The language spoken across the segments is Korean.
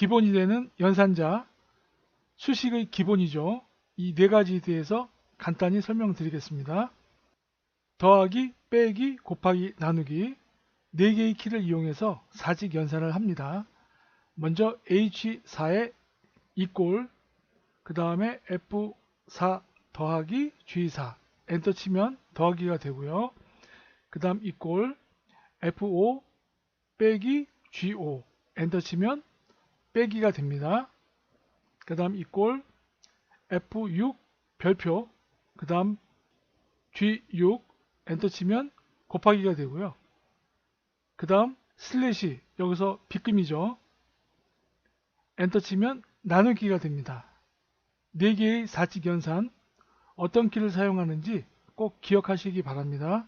기본이 되는 연산자, 수식의 기본이죠. 이 네 가지에 대해서 간단히 설명드리겠습니다. 더하기, 빼기, 곱하기, 나누기 네 개의 키를 이용해서 사직 연산을 합니다. 먼저 H4에 이꼴 그 다음에 F4 더하기 G4 엔터 치면 더하기가 되고요. 그 다음 이꼴 F5 빼기 G5 엔터 치면 빼기가 됩니다. 그 다음 이꼴 F6 별표 그 다음 G6 엔터 치면 곱하기가 되고요. 그 다음 슬래시 여기서 빗금이죠. 엔터 치면 나누기가 됩니다. 4개의 사직 연산 어떤 키를 사용하는지 꼭 기억하시기 바랍니다.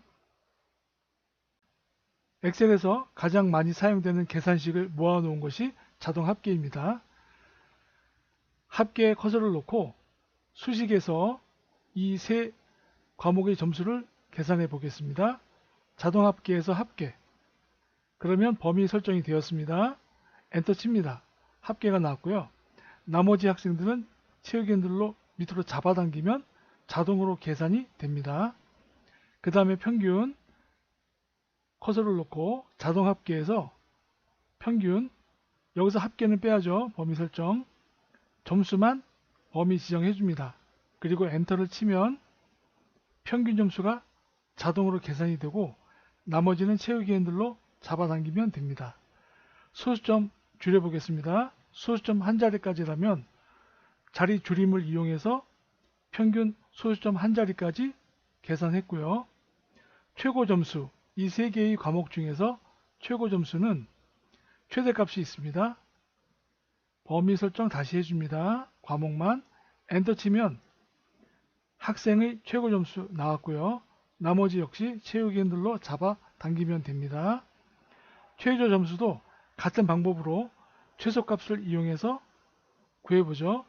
엑셀에서 가장 많이 사용되는 계산식을 모아놓은 것이 자동 합계입니다. 합계에 커서를 놓고 수식에서 이 세 과목의 점수를 계산해 보겠습니다. 자동 합계에서 합계 그러면 범위 설정이 되었습니다. 엔터 칩니다. 합계가 나왔고요. 나머지 학생들은 핸들로 밑으로 잡아당기면 자동으로 계산이 됩니다. 그 다음에 평균 커서를 놓고 자동 합계에서 평균 여기서 합계는 빼야죠. 범위 설정 점수만 범위 지정해 줍니다. 그리고 엔터를 치면 평균 점수가 자동으로 계산이 되고 나머지는 채우기 핸들로 잡아당기면 됩니다. 소수점 줄여보겠습니다. 소수점 한 자리까지라면 자리 줄임을 이용해서 평균 소수점 한 자리까지 계산했고요. 최고 점수 이 세 개의 과목 중에서 최고 점수는 최대값이 있습니다. 범위 설정 다시 해줍니다. 과목만 엔터 치면 학생의 최고 점수 나왔고요. 나머지 역시 채우기 핸들로 잡아 당기면 됩니다. 최저 점수도 같은 방법으로 최소값을 이용해서 구해보죠.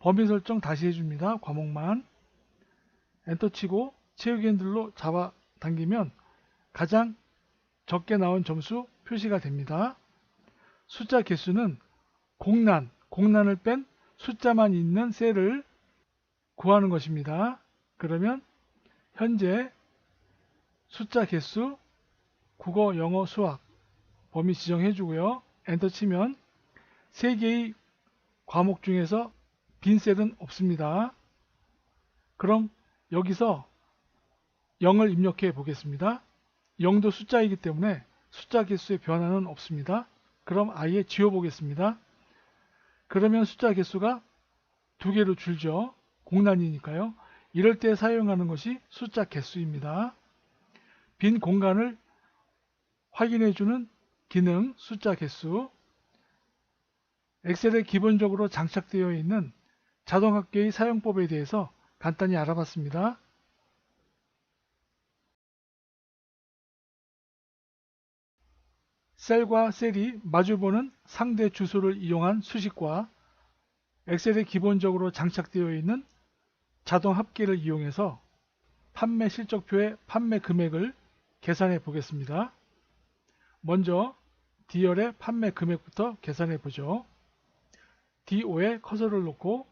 범위 설정 다시 해줍니다. 과목만 엔터 치고 채우기 핸들로 잡아 당기면 가장 적게 나온 점수 표시가 됩니다. 숫자 개수는 공란, 공란을 뺀 숫자만 있는 셀을 구하는 것입니다. 그러면 현재 숫자 개수 국어, 영어, 수학 범위 지정해 주고요. 엔터 치면 3개의 과목 중에서 빈 셀은 없습니다. 그럼 여기서 0을 입력해 보겠습니다. 0도 숫자이기 때문에 숫자 개수의 변화는 없습니다. 그럼 아예 지워 보겠습니다. 그러면 숫자 개수가 두 개로 줄죠. 공란이니까요. 이럴 때 사용하는 것이 숫자 개수입니다. 빈 공간을 확인해 주는 기능 숫자 개수 엑셀에 기본적으로 장착되어 있는 자동합계의 사용법에 대해서 간단히 알아봤습니다. 셀과 셀이 마주보는 상대 주소를 이용한 수식과 엑셀에 기본적으로 장착되어 있는 자동 합계를 이용해서 판매 실적표의 판매 금액을 계산해 보겠습니다. 먼저 D열의 판매 금액부터 계산해 보죠. D5에 커서를 놓고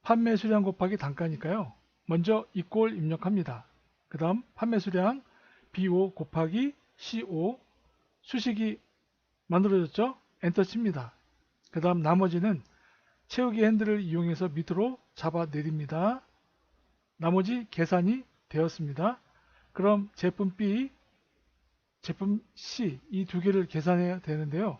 판매 수량 곱하기 단가니까요. 먼저 이꼴 입력합니다. 그 다음 판매 수량 B5 곱하기 C5 수식이 만들어졌죠? 엔터 칩니다. 그 다음 나머지는 채우기 핸들을 이용해서 밑으로 잡아 내립니다. 나머지 계산이 되었습니다. 그럼 제품 B, 제품 C 이 두 개를 계산해야 되는데요.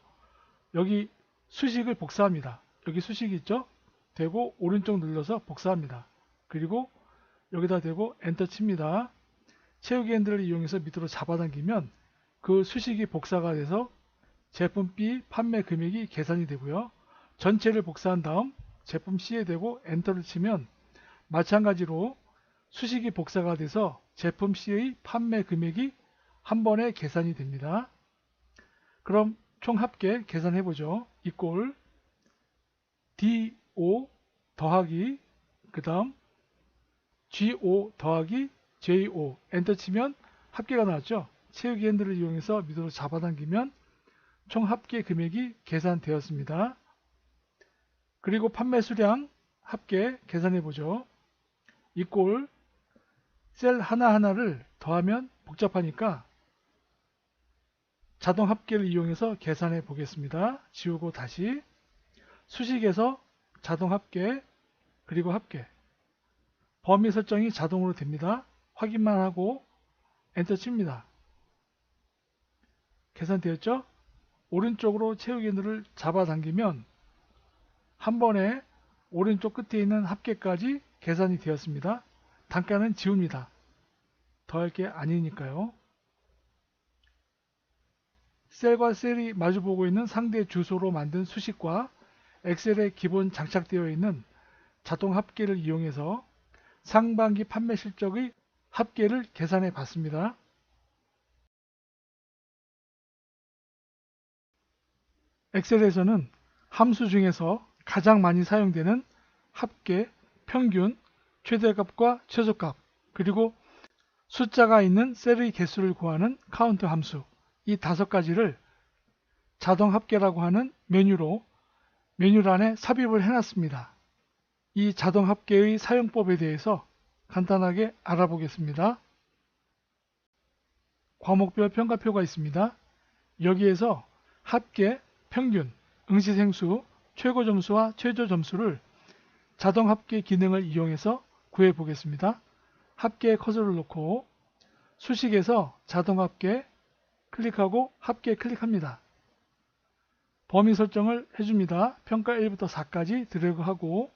여기 수식을 복사합니다. 여기 수식이 있죠? 되고 오른쪽 눌러서 복사합니다. 그리고 여기다 대고 엔터 칩니다. 채우기 핸들을 이용해서 밑으로 잡아당기면 그 수식이 복사가 돼서 제품 B 판매 금액이 계산이 되고요. 전체를 복사한 다음 제품 C에 대고 엔터를 치면 마찬가지로 수식이 복사가 돼서 제품 C의 판매 금액이 한 번에 계산이 됩니다. 그럼 총 합계 계산해 보죠. 이꼴 D5 더하기 그 다음 G5 더하기 J5 엔터 치면 합계가 나왔죠. 채우기 핸들을 이용해서 밑으로 잡아당기면 총 합계 금액이 계산되었습니다. 그리고 판매 수량 합계 계산해 보죠. 이꼴 셀 하나하나를 더하면 복잡하니까 자동 합계를 이용해서 계산해 보겠습니다. 지우고 다시 수식에서 자동 합계 그리고 합계 범위 설정이 자동으로 됩니다. 확인만 하고 엔터 칩니다. 계산되었죠? 오른쪽으로 채우기 누를 잡아당기면 한 번에 오른쪽 끝에 있는 합계까지 계산이 되었습니다. 단가는 지웁니다. 더할 게 아니니까요. 셀과 셀이 마주보고 있는 상대 주소로 만든 수식과 엑셀에 기본 장착되어 있는 자동 합계를 이용해서 상반기 판매 실적의 합계를 계산해 봤습니다. 엑셀에서는 함수 중에서 가장 많이 사용되는 합계, 평균, 최대값과 최소값, 그리고 숫자가 있는 셀의 개수를 구하는 카운트 함수 이 다섯 가지를 자동 합계라고 하는 메뉴로 메뉴란에 삽입을 해놨습니다. 이 자동 합계의 사용법에 대해서 간단하게 알아보겠습니다. 과목별 평가표가 있습니다. 여기에서 합계, 평균, 응시생수, 최고 점수와 최저 점수를 자동 합계 기능을 이용해서 구해 보겠습니다. 합계 커서를 놓고 수식에서 자동 합계 클릭하고 합계 클릭합니다. 범위 설정을 해줍니다. 평가 1부터 4까지 드래그하고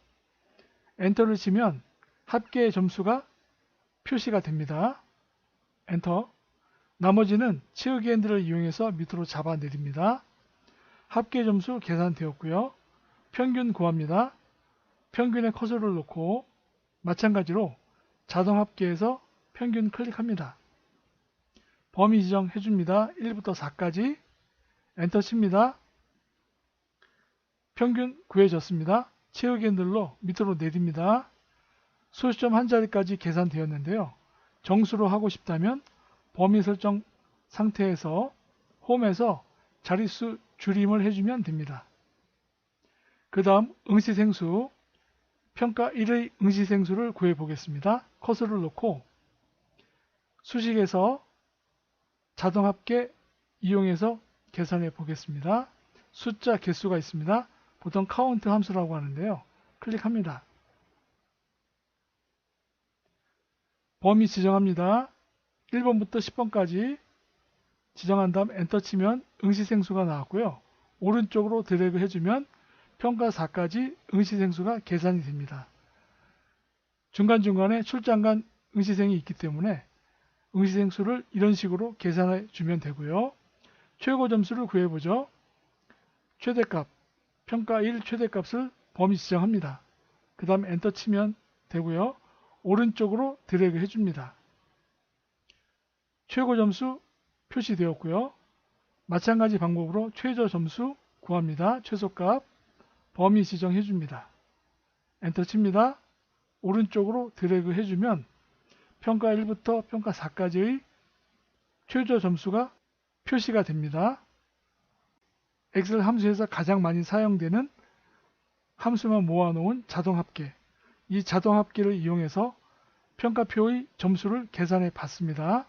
엔터를 치면 합계 점수가 표시가 됩니다. 엔터 나머지는 채우기 핸들을 이용해서 밑으로 잡아 내립니다. 합계 점수 계산되었고요. 평균 구합니다. 평균에 커서를 놓고 마찬가지로 자동 합계에서 평균 클릭합니다. 범위 지정 해줍니다. 1부터 4까지 엔터 칩니다. 평균 구해졌습니다. 채우기 핸들로 밑으로 내립니다. 소수점 한 자리까지 계산되었는데요. 정수로 하고 싶다면 범위 설정 상태에서 홈에서 자릿수 줄임을 해주면 됩니다. 그 다음 응시생수 평가 1의 응시생수를 구해 보겠습니다. 커서를 놓고 수식에서 자동합계 이용해서 계산해 보겠습니다. 숫자 개수가 있습니다. 보통 카운트 함수라고 하는데요. 클릭합니다. 범위 지정합니다. 1번부터 10번까지 지정한 다음 엔터 치면 응시생수가 나왔고요. 오른쪽으로 드래그 해주면 평가 4까지 응시생수가 계산이 됩니다. 중간중간에 출장 간 응시생이 있기 때문에 응시생수를 이런 식으로 계산해 주면 되고요. 최고 점수를 구해보죠. 최대값, 평가 1 최대값을 범위 지정합니다. 그 다음 엔터 치면 되고요. 오른쪽으로 드래그 해줍니다. 최고 점수 표시되었고요. 마찬가지 방법으로 최저 점수 구합니다. 최소값 범위 지정해 줍니다. 엔터 칩니다. 오른쪽으로 드래그 해주면 평가 1부터 평가 4까지의 최저 점수가 표시가 됩니다. 엑셀 함수에서 가장 많이 사용되는 함수만 모아놓은 자동합계 이 자동합계를 이용해서 평가표의 점수를 계산해 봤습니다.